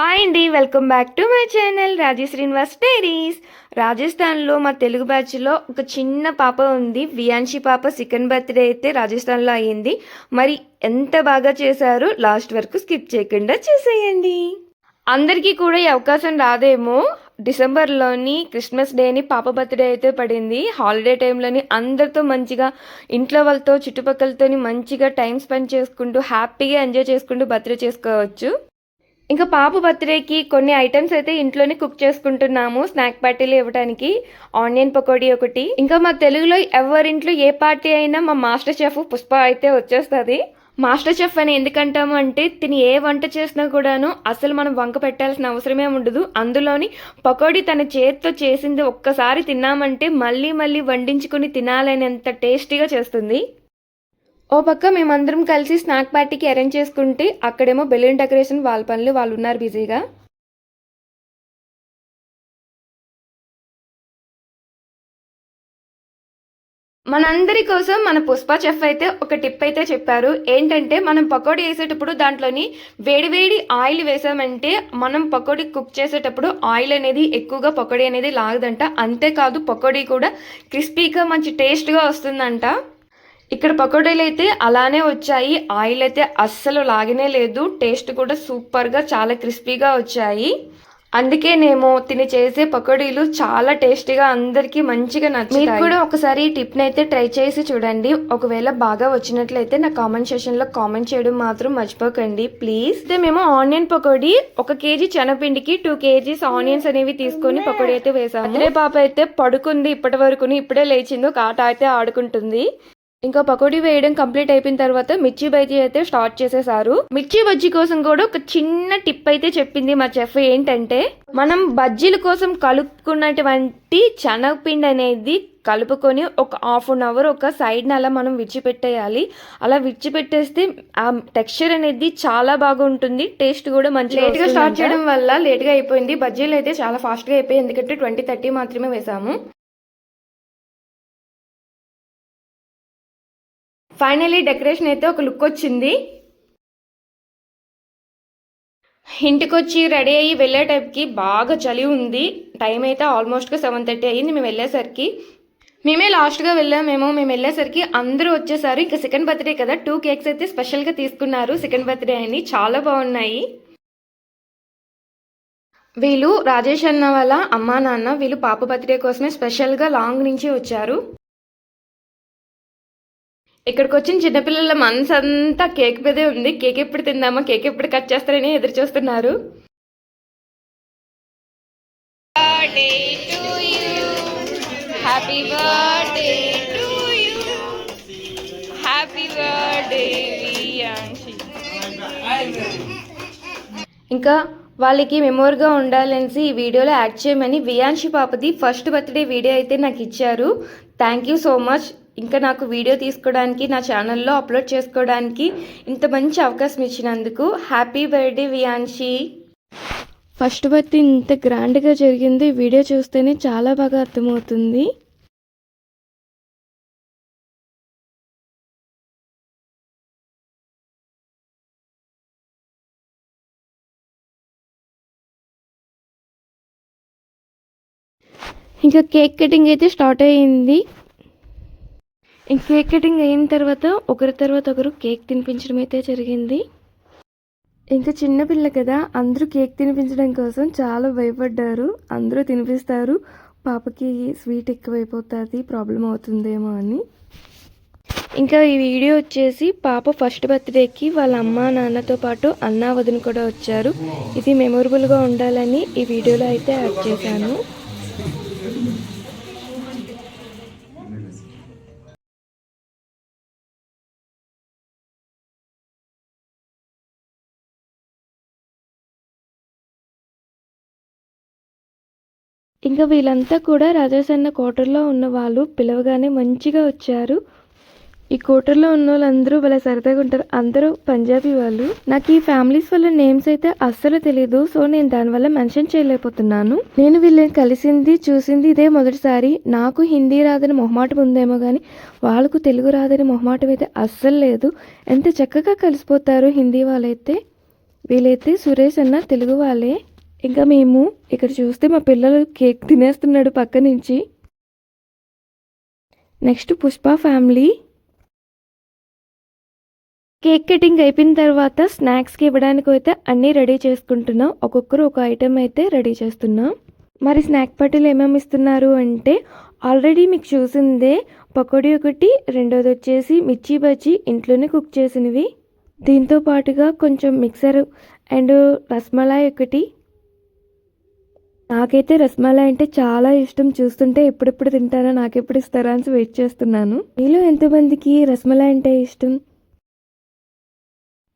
Hi అండి welcome back to my channel Raji Srinivas diaries. రాజస్థాన్లో మా తెలుగు బ్యాచ్లో ఒక చిన్న పాప ఉంది. వియాన్షి పాప సెకండ్ బర్త్డే అయితే రాజస్థాన్లో అయ్యింది మరి ఎంత బాగా చేశారు లాస్ట్ వరకు స్కిప్ చేయకుండా చేసేయండి. అందరికీ కూడా ఈ అవకాశం రాదేమో. డిసెంబర్లోని క్రిస్మస్ డేని పాప బర్త్డే అయితే పడింది. హాలిడే టైంలోని అందరితో మంచిగా ఇంట్లో వాళ్ళతో చుట్టుపక్కలతోని మంచిగా టైం స్పెండ్ చేసుకుంటూ హ్యాపీగా ఎంజాయ్ చేసుకుంటూ బర్త్డే చేసుకోవచ్చు. ఇంకా పాప బర్త్డేకి కొన్ని ఐటమ్స్ అయితే ఇంట్లోనే కుక్ చేసుకుంటున్నాము స్నాక్ పార్టీలు ఇవ్వడానికి ఆనియన్ పకోడీ ఒకటి. ఇంకా మా తెలుగులో ఎవరింట్లో ఏ పార్టీ అయినా మా మాస్టర్ చెఫ్ పుష్ప అయితే వచ్చేస్తుంది. మాస్టర్ చెఫ్ అని ఎందుకంటాము అంటే తిని ఏ వంట చేసినా కూడాను అసలు మనం వంక పెట్టాల్సిన అవసరమే ఉండదు. అందులోని పకోడీ తన చేతితో చేసింది ఒక్కసారి తిన్నామంటే మళ్ళీ మళ్ళీ వండించుకుని తినాలనేంత టేస్టీగా చేస్తుంది. ఓ పక్క మేమందరం కలిసి స్నాక్ పార్టీకి అరేంజ్ చేసుకుంటే అక్కడేమో బెలూన్ డెకరేషన్ వాళ్ళ పనులు వాళ్ళు ఉన్నారు బిజీగా. మనందరి కోసం మన పుష్ప చెఫ్ అయితే ఒక టిప్ అయితే చెప్పారు. ఏంటంటే మనం పకోడీ వేసేటప్పుడు దాంట్లోని వేడివేడి ఆయిల్ వేసామంటే మనం పకోడీ కుక్ చేసేటప్పుడు ఆయిల్ అనేది ఎక్కువగా పకోడీ అనేది లాగదంట. అంతేకాదు పకోడీ కూడా క్రిస్పీగా మంచి టేస్ట్గా వస్తుందంట. ఇక్కడ పకోడీలు అయితే అలానే వచ్చాయి. ఆయిల్ అయితే అస్సలు లాగనే లేదు. టేస్ట్ కూడా సూపర్గా చాలా క్రిస్పీగా వచ్చాయి. అందుకేనేమో తిని చేసే పకోడీలు చాలా టేస్టీగా అందరికీ మంచిగా నచ్చుతాయి. మీరు కూడా ఒకసారి ఈ టిప్ని అయితే ట్రై చేసి చూడండి. ఒకవేళ బాగా వచ్చినట్లయితే నా కామెంట్ సెషన్లో కామెంట్ చేయడం మాత్రం మర్చిపోకండి. ప్లీజ్. అయితే మేము ఆనియన్ పకోడీ. ఒక కేజీ శనగపిండికి టూ కేజీస్ ఆనియన్స్ అనేవి తీసుకొని పకోడీ అయితే వేసాము. అదే పాప అయితే పడుకుంది ఇప్పటి వరకు ఇప్పుడే లేచింది. ఒక ఆట అయితే ఆడుకుంటుంది. ఇంకా పకోడీ వేయడం కంప్లీట్ అయిపోయిన తర్వాత మిర్చి బజ్జీ అయితే స్టార్ట్ చేసేసారు. మిర్చి బజ్జీ కోసం కూడా ఒక చిన్న టిప్ అయితే చెప్పింది మా చెఫ్ ఏంటంటే మనం బజ్జీల కోసం కలుపుకున్నటువంటి శనగపిండి అనేది కలుపుకొని ఒక హాఫ్ అన్ అవర్ ఒక సైడ్ అలా మనం విడిచిపెట్టేయాలి. అలా విడిచిపెట్టేస్తే ఆ టెక్స్చర్ అనేది చాలా బాగా ఉంటుంది టేస్ట్ కూడా మంచి లేట్గా స్టార్ట్ చేయడం వల్ల లేట్గా అయిపోయింది. బజ్జీలు అయితే చాలా ఫాస్ట్గా అయిపోయాయి. ఎందుకంటే ట్వంటీ థర్టీ మాత్రమే వేసాము. ఫైనలీ డెకరేషన్ అయితే ఒక లుక్ వచ్చింది. ఇంటికి వచ్చి రెడీ అయ్యి వెళ్ళే టైప్కి బాగా చలి ఉంది. టైం అయితే ఆల్మోస్ట్గా సెవెన్ థర్టీ అయ్యింది. మేము వెళ్ళేసరికి మేమే లాస్ట్గా వెళ్ళామేమో మేము వెళ్ళేసరికి అందరూ వచ్చేసారు. ఇంకా సెకండ్ బర్త్డే కదా. టూ కేక్స్ అయితే స్పెషల్గా తీసుకున్నారు. సెకండ్ బర్త్డే అని చాలా బాగున్నాయి. వీళ్ళు రాజేష్ అన్న వాళ్ళ అమ్మా నాన్న వీళ్ళు పాప బర్త్డే కోసమే స్పెషల్గా లాంగ్ నుంచి వచ్చారు. ఇక్కడికి వచ్చిన చిన్నపిల్లల మనసు అంతా కేక్ మీదే ఉంది. కేక్ ఎప్పుడు తిందామా? కేక్ ఎప్పుడు కట్ చేస్తారని ఎదురు చూస్తున్నారు. Happy birthday to you happy birthday ఇంకా వాళ్ళకి మెమోర్గా ఉండాలనేసి ఈ వీడియోలో యాడ్ చేయమని వియాన్షి పాపది ఫస్ట్ బర్త్డే వీడియో అయితే నాకు ఇచ్చారు. Thank you so much. ఇంకా నాకు వీడియో తీసుకోవడానికి నా ఛానల్లో అప్లోడ్ చేసుకోవడానికి ఇంత మంచి అవకాశం ఇచ్చినందుకు happy birthday Viyanshi first birthday ఇంత గ్రాండ్గా జరిగింది వీడియో చూస్తేనే చాలా బాగా అర్థమవుతుంది. ఇంకా కేక్ కటింగ్ అయితే స్టార్ట్ అయ్యింది. ఇంక కేక్ కటింగ్ అయిన తర్వాత ఒకరి తర్వాత ఒకరు కేక్ తినిపించడం అయితే జరిగింది. ఇంకా చిన్నపిల్ల కదా అందరూ కేక్ తినిపించడం కోసం చాలా భయపడ్డారు. అందరూ తినిపిస్తారు. పాపకి స్వీట్ ఎక్కువైపోతుంది ప్రాబ్లం అవుతుందేమో అని. ఇంకా ఈ వీడియో వచ్చేసి పాప ఫస్ట్ బర్త్డేకి వాళ్ళ అమ్మ నాన్నతో పాటు అన్న వదిన కూడా వచ్చారు. ఇది మెమొరబుల్గా ఉండాలని ఈ వీడియోలో అయితే యాడ్ చేశాను. ఇంకా వీళ్ళంతా కూడా రాజాసన్న కోటర్లో ఉన్న వాళ్ళు పిలవగానే మంచిగా వచ్చారు. ఈ కోటర్లో ఉన్న వాళ్ళందరూ భలే సరదాగా ఉంటారు. అందరూ పంజాబీ వాళ్ళు. నాకు ఈ ఫ్యామిలీస్ వల్ల నేమ్స్ అయితే అస్సలు తెలియదు సో నేను దానివల్ల మెన్షన్ చేయలేకపోతున్నాను. నేను వీళ్ళని కలిసింది చూసింది ఇదే మొదటిసారి. నాకు హిందీ రాదని మొహమాటం ఉందేమో కానీ వాళ్ళకు తెలుగు రాదని మొహమాటం అయితే అస్సలు లేదు. ఎంత చక్కగా కలిసిపోతారు హిందీ వాళ్ళైతే. వీళ్ళైతే సురేష్ అన్న తెలుగు వాళ్ళే. ఇంకా మేము ఇక్కడ చూస్తే మా పిల్లలు కేక్ తినేస్తున్నాడు పక్క నుంచి. Next Pushpa family. Cake cutting అయిపోయిన తర్వాత స్నాక్స్కి ఇవ్వడానికి అయితే అన్నీ రెడీ చేసుకుంటున్నాం. ఒక్కొక్కరు ఒక ఐటెం అయితే రెడీ చేస్తున్నాం. మరి స్నాక్ పార్టీలు ఏమేమి ఇస్తున్నారు అంటే ఆల్రెడీ మీకు చూసిందే పకోడీ ఒకటి రెండోది వచ్చేసి మిర్చి బజ్జీ ఇంట్లోనే కుక్ చేసినవి. దీంతో పాటుగా కొంచెం మిక్సర్ అండ్ రస్మలాయ్ ఒకటి. నాకైతే రస్మలాయ్ అంటే చాలా ఇష్టం. చూస్తుంటే ఎప్పుడెప్పుడు తింటారా నాకెప్పుడు ఇస్తారా అని వెయిట్ చేస్తున్నాను. మీలో ఎంతమందికి రస్మలాయ్ అంటే ఇష్టం?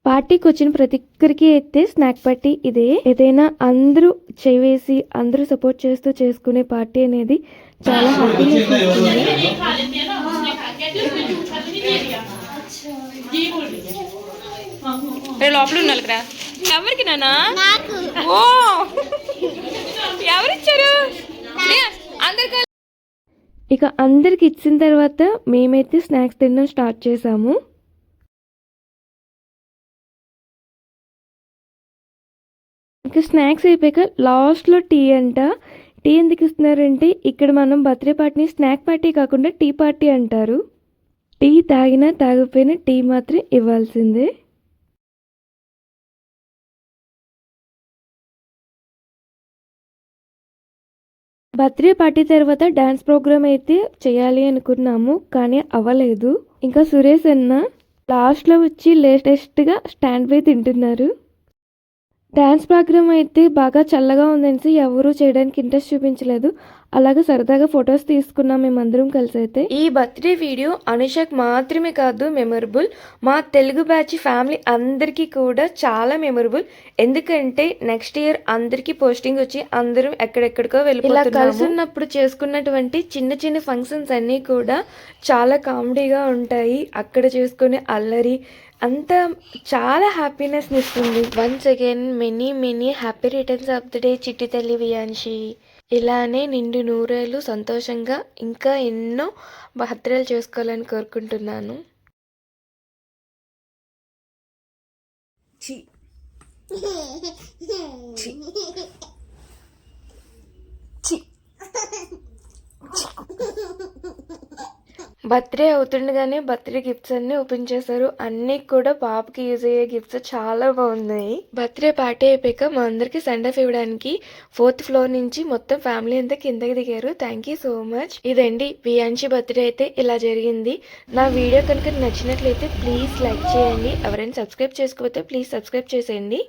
పార్టీకి వచ్చిన ప్రతి ఒక్కరికి అయితే స్నాక్ పార్టీ ఇదే. ఏదైనా అందరూ చేవేసి అందరూ సపోర్ట్ చేస్తూ చేసుకునే పార్టీ అనేది చాలా హ్యాపీనెస్ ఇస్తుంది లోపల ఉండాలి కదా ఎవరికి నానా? ఓ! ఇక అందరికి ఇచ్చిన తర్వాత మేమైతే స్నాక్స్ తినడం స్టార్ట్ చేసాము. ఇంకా స్నాక్స్ అయిపోయాక లాస్ట్లో టీ అంట. టీ ఎందుకు ఇస్తున్నారంటే ఇక్కడ మనం బర్త్డే పార్టీని స్నాక్ పార్టీ కాకుండా టీ పార్టీ అంటారు. టీ తాగినా తాగిపోయినా టీ మాత్రం ఇవ్వాల్సిందే. బర్త్డే పార్టీ తర్వాత డాన్స్ ప్రోగ్రామ్ అయితే చేయాలి అనుకున్నాము కానీ అవ్వలేదు. ఇంకా సురేష్ అన్న లాస్ట్లో వచ్చి లేటెస్ట్గా స్టాండ్ బై తింటున్నారు. డ్యాన్స్ ప్రోగ్రామ్ అయితే బాగా చల్లగా ఉందనేసి ఎవరూ చేయడానికి ఇంట్రెస్ట్ చూపించలేదు. అలాగే సరదాగా ఫొటోస్ తీసుకున్నాం మేమందరం కలిసి అయితే ఈ బర్త్డే వీడియో అనుషక్ మాత్రమే కాదు మెమరబుల్. మా తెలుగు బ్యాచ్ ఫ్యామిలీ అందరికీ కూడా చాలా మెమరబుల్. ఎందుకంటే నెక్స్ట్ ఇయర్ అందరికీ పోస్టింగ్ వచ్చి అందరం ఎక్కడెక్కడికో వెళ్ళిపోతున్నాము. కలిసి ఉన్నప్పుడు చేసుకున్నటువంటి చిన్న చిన్న ఫంక్షన్స్ అన్నీ కూడా చాలా కామెడీగా ఉంటాయి. అక్కడ చేసుకునే అల్లరి అంతా చాలా హ్యాపీనెస్ ఇస్తుంది. Once again many many happy returns of the day చిట్టి తల్లి వియాన్షి ఇలానే నిండు నూరేళ్ళు సంతోషంగా ఇంకా ఎన్నో భద్రాలు చేసుకోవాలని కోరుకుంటున్నాను. చి బర్త్డే అవుతుండగానే బర్త్డే గిఫ్ట్స్ అన్ని ఓపెన్ చేశారు. అన్ని కూడా పాపకి యూజ్ అయ్యే గిఫ్ట్స్ చాలా బాగున్నాయి. బర్త్డే పార్టీ అయిపోయాక మా అందరికి సెండ్ ఆఫ్ ఇవ్వడానికి ఫోర్త్ ఫ్లోర్ నుంచి మొత్తం ఫ్యామిలీ అంతా కిందకి దిగారు. థ్యాంక్ యూ సో మచ్ ఇదండి వియాన్షి బర్త్డే అయితే ఇలా జరిగింది. నా వీడియో కనుక నచ్చినట్లయితే ప్లీజ్ లైక్ చేయండి. ఎవరైనా సబ్స్క్రైబ్ చేసుకోకపోతే ప్లీజ్ సబ్స్క్రైబ్ చేసేయండి.